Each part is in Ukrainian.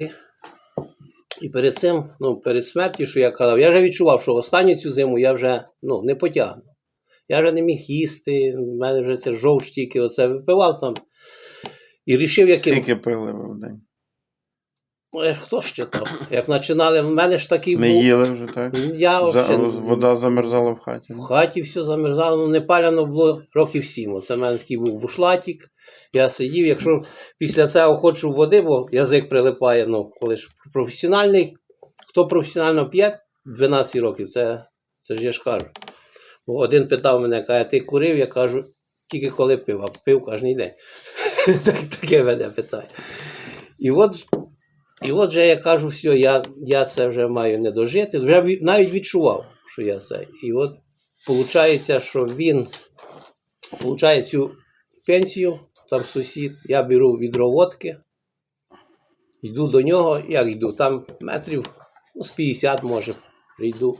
І, і перед цим, ну, перед смертю, що я казав, я вже відчував, що останню цю зиму я вже ну, не потягну. Я вже не міг їсти, в мене вже це жовч тільки оце випивав там. І рішив, яким. Скільки пили ви в день? Е, Хто ж читав? Як починали, в мене ж такий Не їли вже, так? Я За, взагалі- вода замерзала в хаті. В хаті все замерзало, ну не паляно було років сім. Оце в мене такий був бушлатик. Я сидів, якщо після цього хочу води, бо язик прилипає, ну, коли ж професіональний, хто професіонально п'є 12 років, це, це ж я ж кажу. Бо один питав мене, каже, ти курив, я кажу, тільки коли пив, а пив кожен день. Так, таке мене питає. І от, і от же я кажу, все, я, я це вже маю не дожити. Вже навіть відчував, що я це. І от виходить, що він получає цю пенсію, там сусід, я беру відро водки, йду до нього, як йду, там метрів ну, з 50 може, прийду.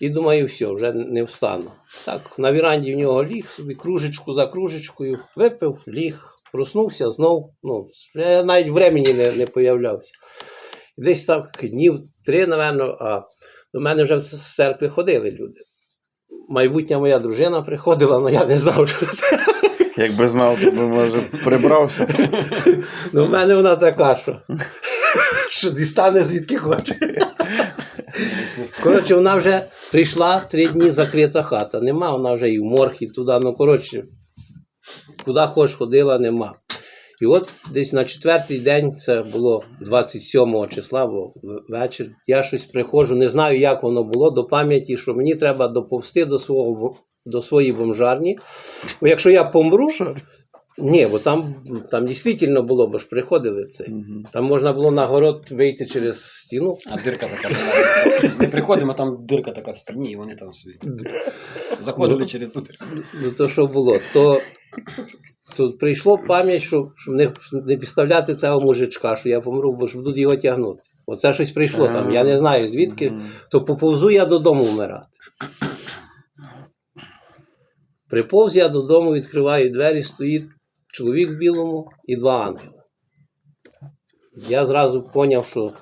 І думаю, все, вже не встану. Так, на віранді в нього ліг, собі кружечку за кружечкою, випив, ліг, проснувся знов. Ну, вже навіть времені не, не появлявся. Десь так днів три, напевно, а до мене вже з церкви ходили люди. Майбутня моя дружина приходила, але я не знав, що це. Якби знав, то би, може, прибрався. Ну, в мене вона така, що, що дістане звідки хоче. Коротше, вона вже прийшла три дні закрита хата. Нема, вона вже і в морг, і туди. Ну, коротше, куди хоч ходила, нема. І от десь на четвертий день, це було 27 числа, бо вечір, я щось приходжу, не знаю, як воно було, до пам'яті, що мені треба доповсти до свого до своєї бомжарні. Бо якщо я помру, ні, бо там, там дійсно було, бо ж приходили це. Мгм. Там можна було на город вийти через стіну. А дирка така. Ми приходимо, а там дирка така в стіні, і вони там собі заходили через ту дирку. Ну, то що було, то, то прийшло пам'ять, що, щоб не, не підставляти цього мужичка, що я помру, бо ж будуть його тягнути. Оце щось прийшло там. Я не знаю звідки, то поповзу я додому вмирати. Приповз я додому, відкриваю двері, стоїть чоловік в білому і два ангели. Я зразу зрозумів, що,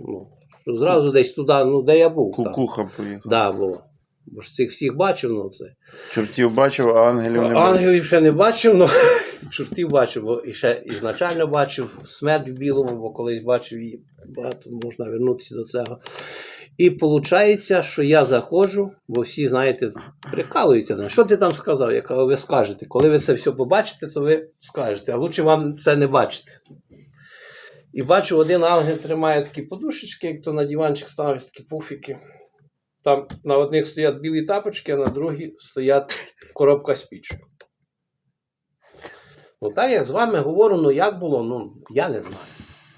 ну, що зразу десь туди, ну де я був. Кукуха поїхав. Да, було. Бо ж цих всіх бачив, ну це. Чортів бачив, а ангелів не бачив. Ангелів ще не бачив, але чортів бачив, бо і ще ізначально бачив смерть в білому, бо колись бачив її багато, можна вернутися до цього. І виходить, що я заходжу, бо всі, знаєте, прикалуються. Що ти там сказав? Я кажу, ви скажете. Коли ви це все побачите, то ви скажете, а лучше вам це не бачити. І бачу, один ангел тримає такі подушечки, як то на диванчик ставить такі пуфіки. Там на одних стоять білі тапочки, а на других стоять коробка спічок. Ну так як з вами говорю, ну як було, ну я не знаю.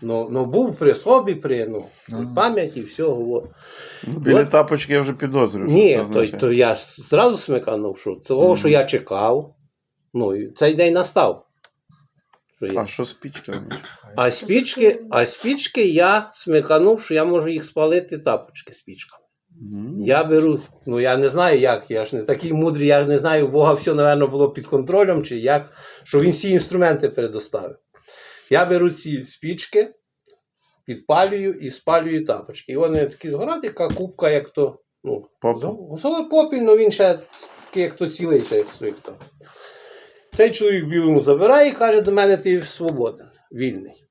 Ну, ну був при собі, при ну, при пам'яті, все говорю. Ну, Білі От. тапочки я вже підозрюю. що Ні, це то, означає. то я ж зразу смиканув, що того, що я чекав, ну і цей день настав. Що я. А що спічка? А спічки, а спічки я смиканув, що я можу їх спалити тапочки спічками. М. Я беру, ну я не знаю, як, я ж не такий мудрий, я не знаю, у Бога все, напевно, було під контролем, чи як, що він всі інструменти передоставив. Я беру ці спічки, підпалюю і спалюю тапочки. І вони такі згорять, яка кубка, як то. Ну, Попіл. попіль, ну він ще такий, як то цілий ще як стоїть там. Цей чоловік білому забирає і каже до мене, ти свободен, вільний.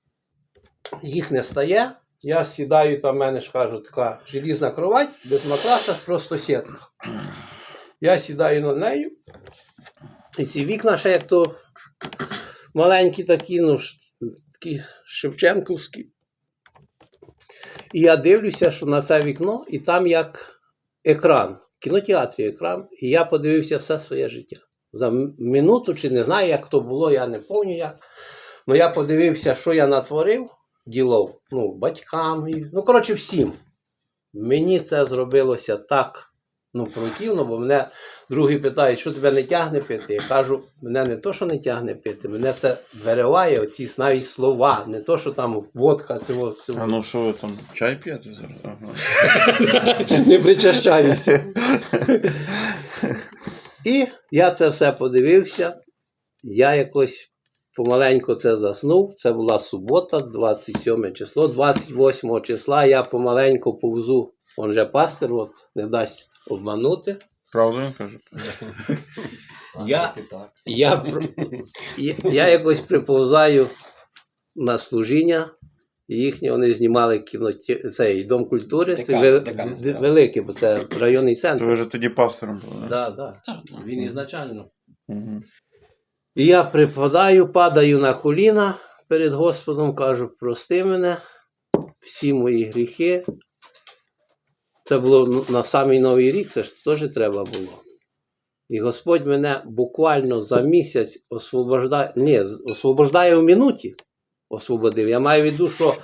Їх не стає. Я сідаю, там в мене ж кажу, така желізна кровать, без матраса, просто сітка. Я сідаю на неї. І ці вікна ще як то маленькі такі, ну, такі Шевченківські. І я дивлюся, що на це вікно, і там як екран, в кінотеатрі екран, і я подивився все своє життя. За минуту, чи не знаю, як то було, я не пам'ятаю як. Ну я подивився, що я натворив ділов, ну, батькам, ну, коротше, всім. Мені це зробилося так ну, противно, бо мене другі питають, що тебе не тягне пити. Я кажу, мене не то, що не тягне пити, мене це вириває оці навіть слова, не то, що там водка цього всього. А ну що ви там, чай п'єте зараз? Ага. не причащаюся. І я це все подивився. Я якось помаленьку це заснув. Це була субота, 27 число. 28 числа я помаленьку повзу. Он же пастир, от не дасть обманути. Правду він каже? Я- Так. Я, я, я якось приповзаю на служіння. Їхні вони знімали кіно, цей дом культури. Це Декан, вел- декан д- називався. великий, бо це районний То центр. ви вже тоді пастором були. Да, да. Він ізначально. І я припадаю, падаю на коліна перед Господом, кажу, прости мене, всі мої гріхи. Це було на самий новий рік, це ж теж треба було. І Господь мене буквально за місяць освобождає, ні, освобождає в минуті. Освободив. Я маю в виду, що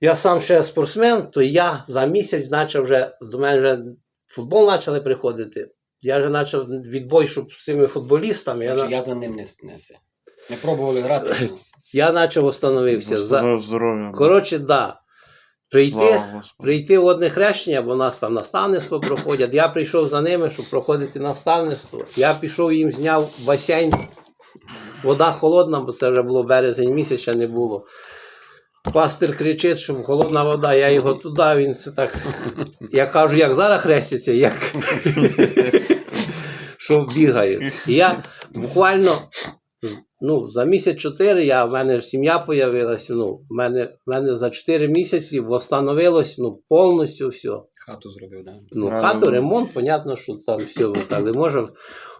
я сам ще спортсмен, то я за місяць почав вже, до мене вже футбол почали приходити. Я вже почав відбой, щоб з цими футболістами. Я, я за ним не, це. не пробували грати. я почав встановився. За... Здоров'я. Коротше, да. Прийти, прийти в одне хрещення, бо у нас там наставництво проходять. Я прийшов за ними, щоб проходити наставництво. Я пішов їм, зняв басейн. Вода холодна, бо це вже було березень місяць, ще не було. Пастир кричить, що холодна вода, я його туди, він це так. Я кажу, як зараз хрестяться, як що бігаю. І я буквально ну, за місяць чотири я, в мене ж сім'я появилася. Ну, в мене, в мене за чотири місяці встановилось ну, повністю все. Хату зробив, да? Ну, А, хату, ну. ремонт, понятно, що там все але може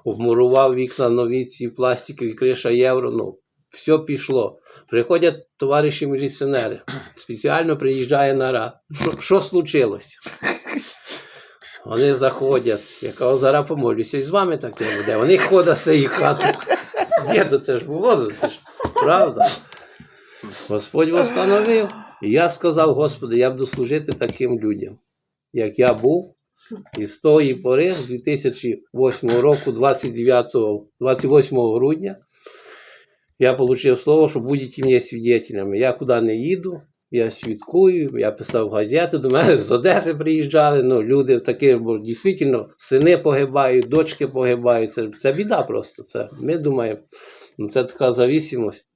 обмурував вікна нові ці пластикові, криша євро. Ну, все пішло. Приходять товариші міліціонери. Спеціально приїжджає наряд. Що, що случилось? Вони заходять. Я кажу, зараз помолюся, і з вами таке буде. Вони ходять з цієї хати. Ні, то це ж було, це ж правда. Господь встановив. І я сказав, Господи, я буду служити таким людям, як я був. І з тої пори, з 2008 року, 29, 28 грудня, я отримав слово, що будете мені свідетелями. Я куди не їду, я свідкую, я писав газету, до мене з Одеси приїжджали. Ну, люди такі, бо дійсно сини погибають, дочки погибають. Це, це біда просто. Це, ми думаємо, ну, це така зависимость.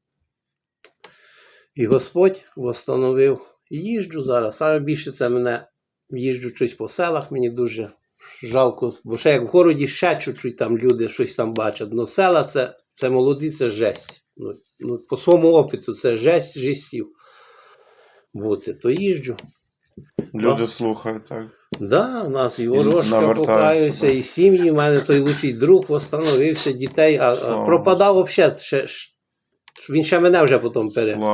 І Господь встановив. І їжджу зараз. Саме більше це мене їжджу щось по селах, мені дуже жалко, бо ще як в городі ще чуть-чуть там люди щось там бачать. Ну села це, це молоді, це жесть. Ну, ну, по своєму опиту це жесть жестів бути. То їжджу. Люди слухають, так. Да, у нас і ворожка покаюся, і сім'ї. У мене той лучший друг встановився, дітей, а, а пропадав взагалі. Ще, він ще мене вже потім пере.